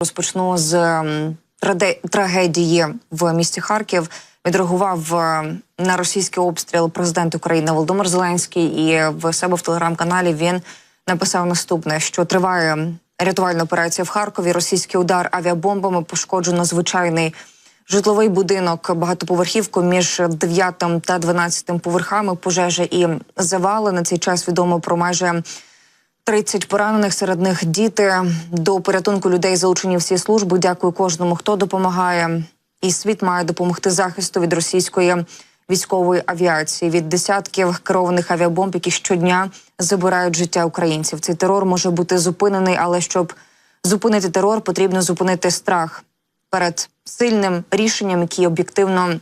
Розпочну з ем, трагедії в місті Харків. Відреагував е, на російський обстріл президент України Володимир Зеленський, і в себе в телеграм-каналі він написав наступне: що триває рятувальна операція в Харкові. Російський удар авіабомбами пошкоджено звичайний житловий будинок, багатоповерхівку між 9 та 12 поверхами. Пожежа і завали на цей час відомо про майже 30 поранених, серед них діти. До порятунку людей залучені всі служби. Дякую кожному, хто допомагає. І світ має допомогти захисту від російської військової авіації, від десятків керованих авіабомб, які щодня забирають життя українців. Цей терор може бути зупинений, але щоб зупинити терор, потрібно зупинити страх перед сильним рішенням, які об'єктивно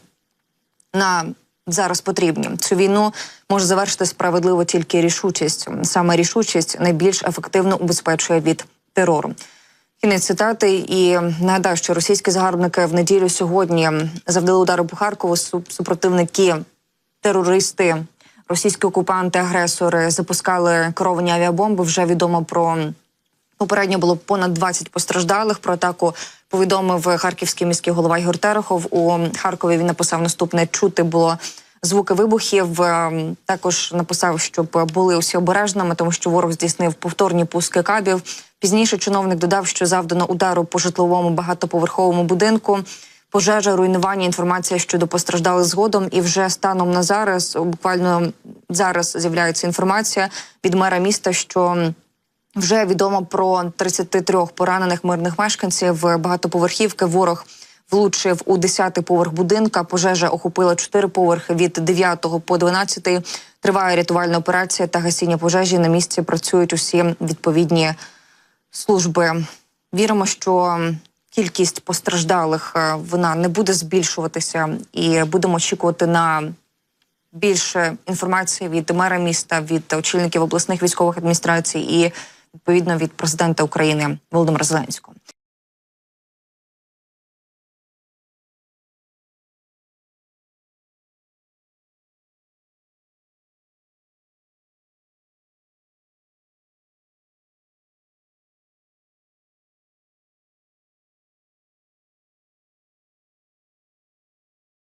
на зараз потрібні. Цю війну може завершити справедливо тільки рішучість. Саме рішучість найбільш ефективно убезпечує від терору. Кінець цитати і нагадаю, що російські загарбники в неділю сьогодні завдали удари по Харкову. Су- Супротивники, терористи, російські окупанти, агресори запускали керовані авіабомби. Вже відомо про Попередньо було понад 20 постраждалих. Про атаку повідомив харківський міський голова Ігор Терехов. У Харкові він написав наступне: чути було звуки вибухів. Ем, Також написав, щоб були усі обережними, тому що ворог здійснив повторні пуски кабів. Пізніше чиновник додав, що завдано удару по житловому багатоповерховому будинку. Пожежа, руйнування, інформація щодо постраждалих згодом. І вже станом на зараз, буквально зараз з'являється інформація від мера міста, що вже відомо про 33 поранених мирних мешканців багатоповерхівки. Ворог влучив у 10-й поверх будинка. Пожежа охопила 4 поверхи від 9 по 12. Триває рятувальна операція та гасіння пожежі. На місці працюють усі відповідні служби. Віримо, що кількість постраждалих е, вона не буде збільшуватися, і будемо очікувати на більше інформації від мера міста, від очільників обласних військових адміністрацій і відповідно від президента України Володимира Зеленського.